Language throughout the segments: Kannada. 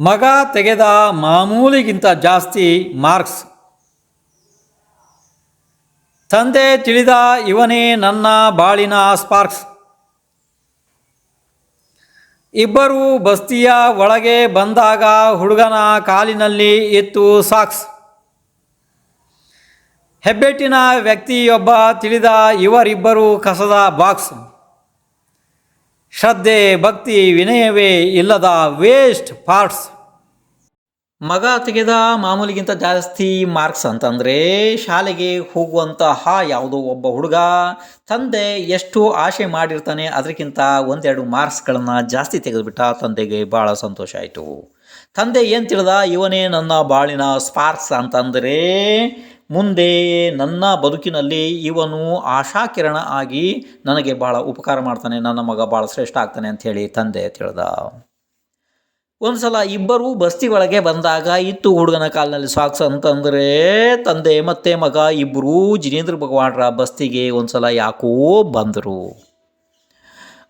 ಮಗ ತೆಗೆದ ಮಾಮೂಲಿಗಿಂತ ಜಾಸ್ತಿ ಮಾರ್ಕ್ಸ್. ತಂದೆ ತಿಳಿದ ಇವನೇ ನನ್ನ ಬಾಳಿನ ಸ್ಪಾರ್ಕ್ಸ್. ಇಬ್ಬರು ಬಸ್ತಿಯ ಒಳಗೆ ಬಂದಾಗ ಹುಡುಗನ ಕಾಲಿನಲ್ಲಿ ಇತ್ತು ಸಾಕ್ಸ್. ಹೆಬ್ಬೆಟ್ಟಿನ ವ್ಯಕ್ತಿಯೊಬ್ಬ ತಿಳಿದ ಇವರಿಬ್ಬರು ಕಸದ ಬಾಕ್ಸ್. ಶ್ರದ್ಧೆ ಭಕ್ತಿ ವಿನಯವೇ ಇಲ್ಲದ ವೇಸ್ಟ್ ಪಾರ್ಟ್ಸ್. ಮಗ ತೆಗೆದ ಮಾಮೂಲಿಗಿಂತ ಜಾಸ್ತಿ ಮಾರ್ಕ್ಸ್ ಅಂತಂದರೆ ಶಾಲೆಗೆ ಹೋಗುವಂತಹ ಯಾವುದೋ ಒಬ್ಬ ಹುಡುಗ, ತಂದೆ ಎಷ್ಟು ಆಶೆ ಮಾಡಿರ್ತಾನೆ ಅದಕ್ಕಿಂತ ಒಂದೆರಡು ಮಾರ್ಕ್ಸ್ಗಳನ್ನು ಜಾಸ್ತಿ ತೆಗೆದುಬಿಟ್ಟ ತಂದೆಗೆ ಭಾಳ ಸಂತೋಷ ಆಯಿತು. ತಂದೆ ಏನು ತಿಳಿದ? ಇವನೇ ನನ್ನ ಬಾಳಿನ ಸ್ಪಾರ್ಕ್ಸ್ ಅಂತಂದರೆ ಮುಂದೆ ನನ್ನ ಬದುಕಿನಲ್ಲಿ ಇವನು ಆಶಾಕಿರಣ ಆಗಿ ನನಗೆ ಭಾಳ ಉಪಕಾರ ಮಾಡ್ತಾನೆ, ನನ್ನ ಮಗ ಭಾಳ ಶ್ರೇಷ್ಠ ಆಗ್ತಾನೆ ಅಂಥೇಳಿ ತಂದೆ ತಿಳಿದ. ಒಂದು ಸಲ ಇಬ್ಬರು ಬಸ್ತಿ ಒಳಗೆ ಬಂದಾಗ, ಇತ್ತು ಹುಡುಗನ ಕಾಲಿನಲ್ಲಿ ಸಾಕ್ಸ್ ಅಂತಂದರೆ, ತಂದೆ ಮತ್ತೆ ಮಗ ಇಬ್ಬರೂ ಜಿನೇಂದ್ರ ಭಗವಾನ್ರ ಬಸ್ತಿಗೆ ಒಂದು ಸಲ ಯಾಕೋ ಬಂದರು.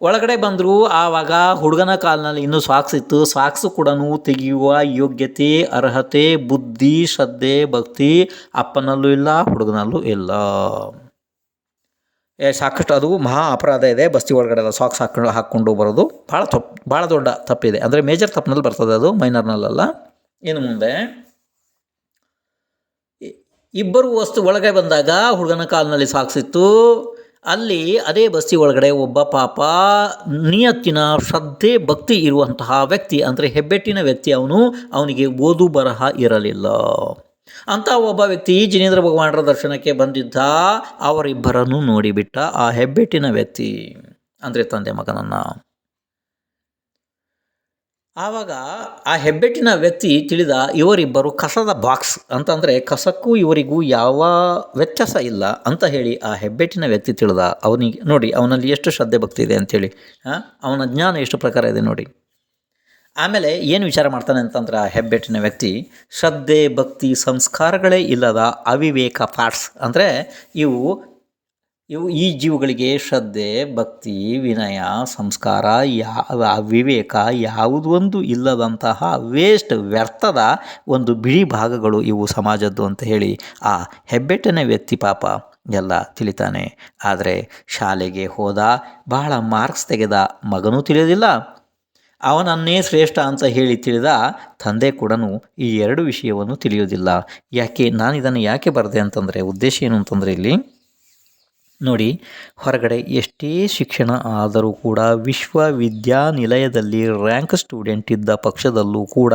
ಒಳಗಡೆ ಬಂದರು, ಆವಾಗ ಹುಡುಗನ ಕಾಲಿನಲ್ಲಿ ಇನ್ನೂ ಸಾಕ್ಸ್ ಇತ್ತು. ಸಾಕ್ಸು ಕೂಡ ತೆಗೆಯುವ ಯೋಗ್ಯತೆ, ಅರ್ಹತೆ, ಬುದ್ಧಿ, ಶ್ರದ್ಧೆ, ಭಕ್ತಿ ಅಪ್ಪನಲ್ಲೂ ಇಲ್ಲ, ಹುಡುಗನಲ್ಲೂ ಇಲ್ಲ. ಸಾಕಷ್ಟು ಅದು ಮಹಾ ಅಪರಾಧ ಇದೆ. ಬಸ್ತಿ ಒಳಗಡೆ ಸಾಕ್ಸ್ ಹಾಕೊಂಡು ಹಾಕ್ಕೊಂಡು ಬರೋದು ಭಾಳ ತಪ್ಪು ಭಾಳ ದೊಡ್ಡ ತಪ್ಪಿದೆ. ಅಂದರೆ ಮೇಜರ್ ತಪ್ಪಿನಲ್ಲಿ ಬರ್ತದೆ ಅದು ಮೈನರ್ನಲ್ಲ ಇನ್ನು ಮುಂದೆ ಇಬ್ಬರು ವಸ್ತು ಒಳಗೆ ಬಂದಾಗ ಹುಡುಗನ ಕಾಲಿನಲ್ಲಿ ಸಾಕ್ಸಿತ್ತು ಅಲ್ಲಿ ಅದೇ ಬಸ್ತಿ ಒಳಗಡೆ ಒಬ್ಬ ಪಾಪ ನಿಯತ್ತಿನ ಶ್ರದ್ಧೆ, ಭಕ್ತಿ ಇರುವಂತಹ ವ್ಯಕ್ತಿ, ಅಂದರೆ ಹೆಬ್ಬೆಟ್ಟಿನ ವ್ಯಕ್ತಿ ಅವನು, ಅವನಿಗೆ ಓದು ಬರಹ ಇರಲಿಲ್ಲ. ಅಂತ ಒಬ್ಬ ವ್ಯಕ್ತಿ ಜಿನೇಂದ್ರ ಭಗವಾನರ ದರ್ಶನಕ್ಕೆ ಬಂದಿದ್ದ ಅವರಿಬ್ಬರನ್ನು ನೋಡಿಬಿಟ್ಟ ಆ ಹೆಬ್ಬೆಟ್ಟಿನ ವ್ಯಕ್ತಿ. ಅಂದರೆ ತಂದೆ ಮಗನನ್ನು. ಆವಾಗ ಆ ಹೆಬ್ಬೆಟ್ಟಿನ ವ್ಯಕ್ತಿ ತಿಳಿದ ಇವರಿಬ್ಬರು ಕಸದ ಬಾಕ್ಸ್ ಅಂತಂದರೆ ಕಸಕ್ಕೂ ಇವರಿಗೂ ಯಾವ ವ್ಯತ್ಯಾಸ ಇಲ್ಲ ಅಂತ ಹೇಳಿ ಆ ಹೆಬ್ಬೆಟ್ಟಿನ ವ್ಯಕ್ತಿ ತಿಳಿದ. ಅವನಿಗೆ ನೋಡಿ, ಅವನಲ್ಲಿ ಎಷ್ಟು ಶ್ರದ್ಧೆ ಭಕ್ತಿ ಇದೆ ಅಂಥೇಳಿ ಹಾಂ? ಅವನ ಜ್ಞಾನ ಎಷ್ಟು ಪ್ರಕಾರ ಇದೆ ನೋಡಿ. ಆಮೇಲೆ ಏನು ವಿಚಾರ ಮಾಡ್ತಾನೆ ಅಂತಂದ್ರೆ ಆ ಹೆಬ್ಬೆಟ್ಟಿನ ವ್ಯಕ್ತಿ, ಶ್ರದ್ಧೆ, ಭಕ್ತಿ, ಸಂಸ್ಕಾರಗಳೇ ಇಲ್ಲದ ಅವಿವೇಕ ಪಾರ್ಟ್ಸ್. ಅಂದರೆ ಇವು ಇವು ಈ ಜೀವಗಳಿಗೆ ಶ್ರದ್ಧೆ, ಭಕ್ತಿ, ವಿನಯ, ಸಂಸ್ಕಾರ, ಯಾವ ವಿವೇಕ ಯಾವುದೊಂದು ಇಲ್ಲದಂತಹ ವೇಸ್ಟ್ ವ್ಯರ್ಥದ ಒಂದು ಬಿಳಿ ಭಾಗಗಳು ಇವು ಸಮಾಜದ್ದು ಅಂತ ಹೇಳಿ ಆ ಹೆಬ್ಬೆಟ್ಟನ ವ್ಯಕ್ತಿ ಪಾಪ ಎಲ್ಲ ತಿಳಿತಾನೆ. ಆದರೆ ಶಾಲೆಗೆ ಹೋದ ಬಹಳ ಮಾರ್ಕ್ಸ್ ತೆಗೆದ ಮಗನೂ ತಿಳಿಯೋದಿಲ್ಲ ಅವನನ್ನೇ ಶ್ರೇಷ್ಠ ಅಂತ ಹೇಳಿ ತಿಳಿದ ತಂದೆ ಕೂಡ ಈ ಎರಡು ವಿಷಯವನ್ನು ತಿಳಿಯೋದಿಲ್ಲ ಯಾಕೆ ನಾನು ಇದನ್ನು ಯಾಕೆ ಬರೆದೆ ಅಂತಂದರೆ, ಉದ್ದೇಶ ಏನು ಅಂತಂದರೆ ಇಲ್ಲಿ, ನೋಡಿ, ಹೊರಗಡೆ ಎಷ್ಟೇ ಶಿಕ್ಷಣ ಆದರೂ ಕೂಡ ವಿಶ್ವವಿದ್ಯಾನಿಲಯದಲ್ಲಿ ರ್ಯಾಂಕ್ ಸ್ಟೂಡೆಂಟ್ ಇದ್ದ ಪಕ್ಷದಲ್ಲೂ ಕೂಡ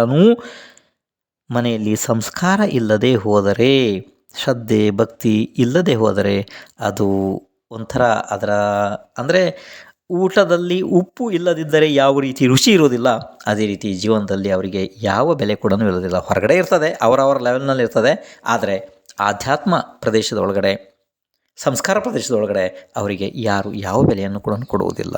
ಮನೆಯಲ್ಲಿ ಸಂಸ್ಕಾರ ಇಲ್ಲದೆ ಹೋದರೆ, ಶ್ರದ್ಧೆ, ಭಕ್ತಿ ಇಲ್ಲದೆ ಹೋದರೆ ಅದು ಒಂಥರ ಅದರ, ಅಂದರೆ ಊಟದಲ್ಲಿ ಉಪ್ಪು ಇಲ್ಲದಿದ್ದರೆ ಯಾವ ರೀತಿ ರುಚಿ ಇರೋದಿಲ್ಲ ಅದೇ ರೀತಿ ಜೀವನದಲ್ಲಿ ಅವರಿಗೆ ಯಾವ ಬೆಲೆ ಕೂಡ ಇರೋದಿಲ್ಲ ಹೊರಗಡೆ ಇರ್ತದೆ, ಅವರವರ ಲೆವೆಲ್ನಲ್ಲಿ ಇರ್ತದೆ, ಆದರೆ ಆಧ್ಯಾತ್ಮ ಪ್ರದೇಶದ ಒಳಗಡೆ ಸಂಸ್ಕಾರ ಪ್ರದೇಶದ ಒಳಗಡೆ ಅವರಿಗೆ ಯಾರು ಯಾವ ಬೆಲೆಯನ್ನು ಕೂಡ ಕೊಡುವುದಿಲ್ಲ.